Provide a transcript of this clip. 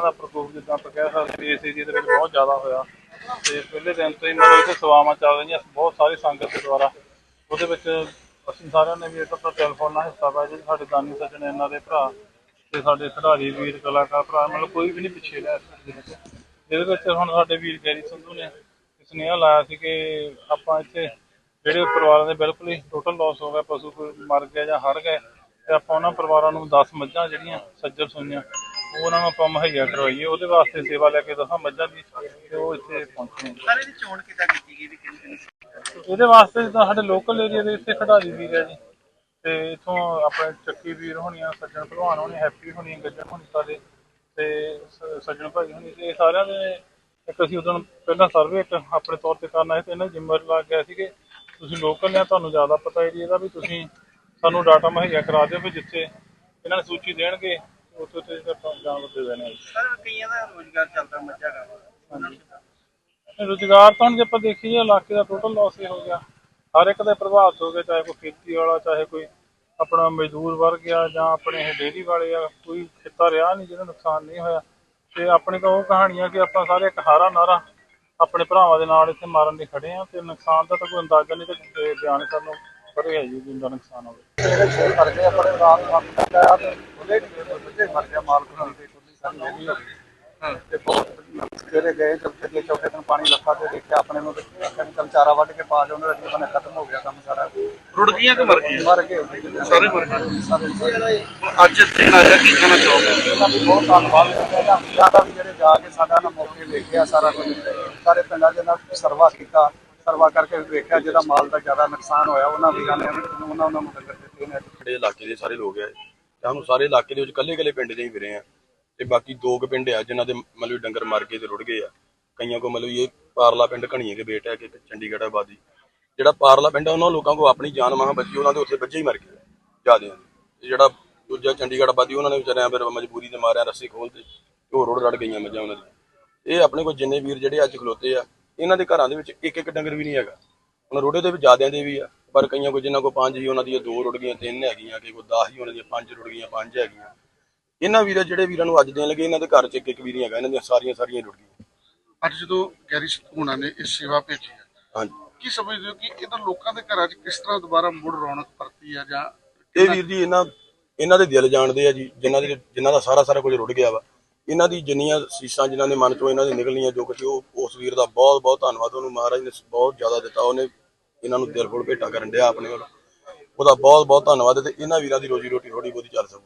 ਪ੍ਰਕੋਪ ਜਿੱਦਾਂ ਆਪਾਂ ਕਹਿ ਸਕਦੇ ਇਸ ਏਰੀਏ ਦੇ ਵਿੱਚ ਬਹੁਤ ਜ਼ਿਆਦਾ ਹੋਇਆ। ਤੇ ਪਹਿਲੇ ਦਿਨ ਤੋਂ ਹੀ ਮਤਲਬ ਇੱਥੇ ਸੇਵਾਵਾਂ ਚੱਲ ਰਹੀਆਂ, ਬਹੁਤ ਸਾਰੀ ਸੰਗਤ ਦੇ ਦੁਆਰਾ। ਉਹਦੇ ਵਿੱਚ ਅਸੀਂ ਸਾਰਿਆਂ ਨੇ ਵੀ ਇੱਕ ਤਾਂ ਟੈਲੀਫੋਨ ਨਾਲ ਹਿੱਸਾ ਪਾਇਆ ਜੀ ਸਾਡੇ ਦਾਨੀ ਸੱਜਣ ਇਹਨਾਂ ਦੇ ਭਰਾ ਤੇ ਸਾਡੇ ਖਿਡਾਰੀ ਵੀਰ, ਕਲਾਕਾਰ ਭਰਾ, ਮਤਲਬ ਕੋਈ ਵੀ ਨਹੀਂ ਪਿੱਛੇ ਰਿਹਾ ਇਸ ਚੀਜ਼ ਵਿੱਚ। ਇਹਦੇ ਵਿੱਚ ਹੁਣ ਸਾਡੇ ਵੀਰ ਗੈਰੀ ਸੰਧੂ ਨੇ ਸੁਨੇਹਾ ਲਾਇਆ ਸੀ ਕਿ ਆਪਾਂ ਇੱਥੇ ਜਿਹੜੇ ਪਰਿਵਾਰਾਂ ਦੇ ਬਿਲਕੁਲ ਹੀ ਟੋਟਲ ਲਾਸ ਹੋ ਗਿਆ, ਪਸ਼ੂ ਮਰ ਗਿਆ ਜਾਂ ਹਰ ਗਏ, ਤੇ ਆਪਾਂ ਉਹਨਾਂ ਪਰਿਵਾਰਾਂ ਨੂੰ 10 ਮੱਝਾਂ ਜਿਹੜੀਆਂ ਸੱਜਰ ਸੁਣੀਆਂ ਉਹਨਾਂ ਨੂੰ ਆਪਾਂ ਮੁਹੱਈਆ ਕਰਵਾਈਏ ਉਹਦੇ ਵਾਸਤੇ ਸੇਵਾ ਲੈ ਕੇ ਦਸਾਂ ਮੱਝਾਂ ਦੀ ਤੇ ਉਹ ਇੱਥੇ ਪਹੁੰਚੇ ਸਾਰੇ ਦੀ ਚੋਣ ਕਿੱਦਾਂ ਕੀਤੀ ਗਈ ਵੀ ਕਿਹਨੂੰ ਇਹਦੇ ਵਾਸਤੇ ਜਿੱਦਾਂ ਸਾਡੇ ਲੋਕਲ ਏਰੀਆ ਦੇ ਇੱਥੇ ਖਿਡਾਰੀ ਵੀਰ ਹੈ ਜੀ। ਤੇ ਇਥੋਂ ਆਪਣੇ ਚੱਕੀ ਵੀਰ ਹੋਣੀਆਂ ਸੱਜਣ ਭਲਵਾਨ ਹੋਣੀ ਹੈਪੀ ਹੋਣੀ ਗੱਜਣ ਹੋਣੀ ਸਾਰੇ ਤੇ ਸੱਜਣ ਭਾਈ ਹੋਣੀ ਤੇ ਇਹ ਸਾਰਿਆਂ ਦੇ ਇੱਕ ਅਸੀਂ ਉਦੋਂ ਪਹਿਲਾਂ ਸਰਵੇ ਇੱਕ ਆਪਣੇ ਤੌਰ ਤੇ ਕਰਨਾ ਹੈ ਤੇ ਇਹਨਾਂ ਜ਼ਿੰਮੇਵਾਰੀ ਲਾ ਗਿਆ ਸੀ ਕਿ ਤੁਸੀਂ ਲੋਕਲ ਨੇ ਤੁਹਾਨੂੰ ਜ਼ਿਆਦਾ ਪਤਾ ਏਰੀਆ ਦਾ ਵੀ ਤੁਸੀਂ ਸਾਨੂੰ ਡਾਟਾ ਮੁਹੱਈਆ ਕਰਾ ਦਿਓ ਵੀ ਜਿੱਥੇ ਇਹਨਾਂ ਨੇ ਸੂਚੀ ਦੇਣਗੇ। ਉੱਥੇ ਉੱਥੇ ਆਪਾਂ ਜਾਨਵਰ ਦੇ ਦੇਣੇ। ਸਰ ਕਈਆਂ ਦਾ ਰੋਜ਼ਗਾਰ ਚੱਲਦਾ ਮੱਝਾਂ ਦਾ? ਰੁਜ਼ਗਾਰ ਤਾਂ ਜੇ ਆਪਾਂ ਦੇਖੀਏ ਇਲਾਕੇ ਦਾ ਟੋਟਲ ਲਾਸ ਹੀ ਹੋ ਗਿਆ ਹਰ ਇੱਕ ਦੇ ਪ੍ਰਭਾਵਿਤ ਹੋ ਚਾਹੇ ਕੋਈ ਖੇਤੀ ਵਾਲਾ ਚਾਹੇ ਕੋਈ ਆਪਣਾ ਮਜ਼ਦੂਰ ਵਰਗ ਆ ਜਾਂ ਆਪਣੇ ਇਹ ਡੇਅਰੀ ਵਾਲੇ ਆ ਕੋਈ ਖੇਤਾ ਰਿਹਾ ਨਹੀਂ ਜਿਹਨੂੰ ਨੁਕਸਾਨ ਨਹੀਂ ਹੋਇਆ ਤੇ ਆਪਣੀ ਤਾਂ ਉਹ ਕਹਾਣੀਆਂ ਕਿ ਆਪਾਂ ਸਾਰੇ ਇੱਕ ਹਾਰਾ ਨਾਰਾ ਆਪਣੇ ਭਰਾਵਾਂ ਦੇ ਨਾਲ ਇੱਥੇ ਮਾਰਨ ਲਈ ਖੜੇ ਆ ਤੇ ਨੁਕਸਾਨ ਦਾ ਤਾਂ ਕੋਈ ਅੰਦਾਜ਼ਾ ਨਹੀਂ ਤੇ ਬਿਆਨ ਕਰਨ ਨੂੰ ਪਰੇ ਹੈ ਜੀ ਜਿੰਦਾ ਨੁਕਸਾਨ ਹੋਵੇ ਜਿਹੜੇ ਗਏ ਆਪਣੇ ਰਾਤ ਨੂੰ ਮਰ ਗਿਆ ਮਾਲ ਦੇ ਕੁੱਲੀ ਸਾਨੂੰ ਉਹ ਵੀ ਹੋ ਗਈ ਤੇ ਬਹੁਤ ਜਿਹੜੇ ਗਏ ਚੌਥੇ ਦੇ ਚੌਥੇ ਦਿਨ ਪਾਣੀ ਲੱਗਾ ਤੇ ਦੇਖਿਆ ਆਪਣੇ ਨੂੰ ਕੈਮੀਕਲ ਚਾਰਾ ਵੱਢ ਕੇ ਪਾ ਦਿਓ ਉਹਨੇ ਬਣੇ ਖਤਮ ਹੋ ਗਿਆ ਕੰਮ ਸਾਰਾ ਰੁੜ ਗਈਆਂ ਕਿ ਮਰ ਗਈਆਂ? ਮਰ ਗਏ। ਸਾਰੇ ਮਰ ਗਏ। ਸਾਰੇ ਸਾਰੇ ਅੱਜ ਦਿਨ ਆਇਆ ਕੀ ਕਹਿਣਾ ਚਾਹੋਗੇ ਇਹਨਾਂ ਵੀ ਬਹੁਤ ਧੰਨਵਾਦ। ਕਰਦਾ ਹਾਂ ਦਾ ਵੀ ਜਿਹੜੇ ਜਾ ਕੇ ਸਾਡਾ ਨਾ ਮੌਕੇ ਵੇਖਿਆ ਸਾਰਾ ਕੁਝ। ਸਾਰੇ ਪਿੰਡਾਂ ਦੇ ਨਾਲ ਸਰਵਾ ਕੀਤਾ। ਸਰਵਾ ਕਰਕੇ ਵੇਖਿਆ ਜਿਹੜਾ ਮਾਲ ਦਾ ਜ਼ਿਆਦਾ ਨੁਕਸਾਨ ਹੋਇਆ। ਉਹਨਾਂ ਵੀਰਾਂ ਨੇ ਉਹਨਾਂ ਉਹਨਾਂ ਨੂੰ ਦਿੱਤੇ ਨੇ ਇਲਾਕੇ ਦੇ ਸਾਰੇ ਲੋਕ ਆ। ਤੇ ਸਾਨੂੰ ਸਾਰੇ ਇਲਾਕੇ ਦੇ ਵਿੱਚ ਕੱਲੇ ਕੱਲੇ ਪਿੰਡ ਦੇ ਹੀ ਫਿਰੇ ਆ। ਤੇ ਬਾਕੀ ਦੋ ਕੁ ਪਿੰਡ ਆ ਜਿਨ੍ਹਾਂ ਦੇ ਮਤਲਬ ਡੰਗਰ ਮਰ ਗਏ ਤੇ ਰੁੜ ਗਏ ਆ। ਕਈਆਂ ਕੋ ਮਤਲਬ ਇਹ ਪਾਰਲਾ ਪਿੰਡ ਘਣੀਏ ਕੇ ਬੇਟਾ ਹੈ ਕਿ ਚੰਡੀਗੜ੍ਹ ਆਬਾਦੀ। ਜਿਹੜਾ ਪਾਰਲਾ ਪਿੰਡ ਆ, ਉਹਨਾਂ ਲੋਕਾਂ ਕੋ ਆਪਣੀ ਜਾਨ ਮਹਾਂ ਬਚੀ ਉਹਨਾਂ ਦੇ ਉੱਥੇ ਬੱਚੇ ਹੀ ਮਰ ਗਏ ਜਿਆਦੇ ਜਿਹੜਾ ਦੂਜਾ ਚੰਡੀਗੜ੍ਹ ਆਬਾਦੀ, ਉਹਨਾਂ ਨੇ ਵਿਚਾਰਿਆਂ ਫਿਰ ਮਜਬੂਰੀ ਦੇ ਮਾਰਿਆ, ਰੱਸੀ ਖੋਲ ਤੇ ਉਹ ਰੋੜ ਰੜ ਗਈਆਂ ਮੱਝਾਂ ਉਹਨਾਂ ਦੀ ਇਹ ਆਪਣੇ ਕੋਲ ਜਿੰਨੇ ਵੀਰ ਜਿਹੜੇ ਅੱਜ ਖਲੋਤੇ ਆ, ਇਹਨਾਂ ਦੇ ਘਰਾਂ ਦੇ ਵਿੱਚ ਇੱਕ ਇੱਕ ਡੰਗਰ ਵੀ ਨਹੀਂ ਹੈਗਾ। ਹੁਣ ਰੋੜੇ ਦੇ ਵਿੱਚ ਜ਼ਿਆਦਿਆਂ ਦੇ ਵੀ ਆ। ਪਰ ਕਈਆਂ ਕੋ ਜਿਨ੍ਹਾਂ ਕੋ ਪੰਜ ਹੀ ਉਹਨਾਂ ਦੀਆਂ ਦੋ ਰੁੜ ਗਈਆਂ ਤਿੰਨ ਹੈਗੀਆਂ ਕਿ ਕੋ 10 ਹੀ ਉਹਨਾਂ ਦੀਆਂ ਪੰਜ ਰੁੜ ਗਈਆਂ ਪੰਜ ਹੈਗੀਆਂ। ਇਹਨਾਂ ਵੀਰਾਂ ਜਿਹੜੇ ਵੀਰਾਂ ਨੂੰ ਅੱਜ ਦੇਣ ਲੱਗੇ ਇਹਨਾਂ ਦੇ ਘਰ 'ਚ ਇੱਕ ਇੱਕ ਵੀਰ ਹੈਗਾ ਇਹਨਾਂ ਦੀਆਂ ਸਾਰੀਆਂ ਸਾਰੀਆਂ ਰੁੜ ਗਈਆਂ। ਅੱਜ ਜਦੋਂ ਗੈਰੀ ਹੋਣਾ ਨੇ ਇਹ ਸੇਵਾ ਭੇਜੀ ਹੈ ਹਾਂਜੀ। ਕੀ ਸਮਝਦੇ ਹੋ ਕਿ ਇਹਨਾਂ ਲੋਕਾਂ ਦੇ ਘਰਾਂ 'ਚ ਕਿਸ ਤਰ੍ਹਾਂ ਦੁਬਾਰਾ ਮੁੜ ਰੌਣਕ ਪਰਤੀ ਆ ਜਾਂ ਇਹ ਵੀਰ ਜੀ ਇਹਨਾਂ ਇਹਨਾਂ ਦੇ ਦਿਲ ਜਾਣਦੇ ਆ ਜੀ ਜਿਨ੍ਹਾਂ ਦੇ ਜਿਨ੍ਹਾਂ ਦਾ ਸਾਰਾ ਸਾਰਾ ਕੁਝ ਰੁੜ ਗਿਆ ਵਾ। ਇਹਨਾਂ ਦੀ ਜਿੰਨੀਆਂ ਸੀਸਾਂ ਜਿਨ੍ਹਾਂ ਦੇ ਮਨ ਚੋਂ ਇਹਨਾਂ ਦੀ ਨਿਕਲੀਆਂ ਜੋ ਕੁਝ ਉਹ ਉਸ ਵੀਰ ਦਾ ਬਹੁਤ ਬਹੁਤ ਧੰਨਵਾਦ ਉਹਨੂੰ ਮਹਾਰਾਜ ਨੇ ਬਹੁਤ ਜ਼ਿਆਦਾ ਦਿੱਤਾ ਉਹਨੇ ਇਹਨਾਂ ਨੂੰ ਦਿਲ ਫੁੱਲ ਭੇਟਾ ਕਰਨ ਡਿਆ ਆਪਣੇ ਵੱਲ। ਉਹਦਾ ਬਹੁਤ ਬਹੁਤ ਧੰਨਵਾਦ ਹੈ ਤੇ ਇਹਨਾਂ ਵੀਰਾਂ ਦੀ ਰੋਜੀ ਰੋਟੀ ਥੋੜੀ ਬਹੁਤੀ ਚੱਲ ਸਕੂ।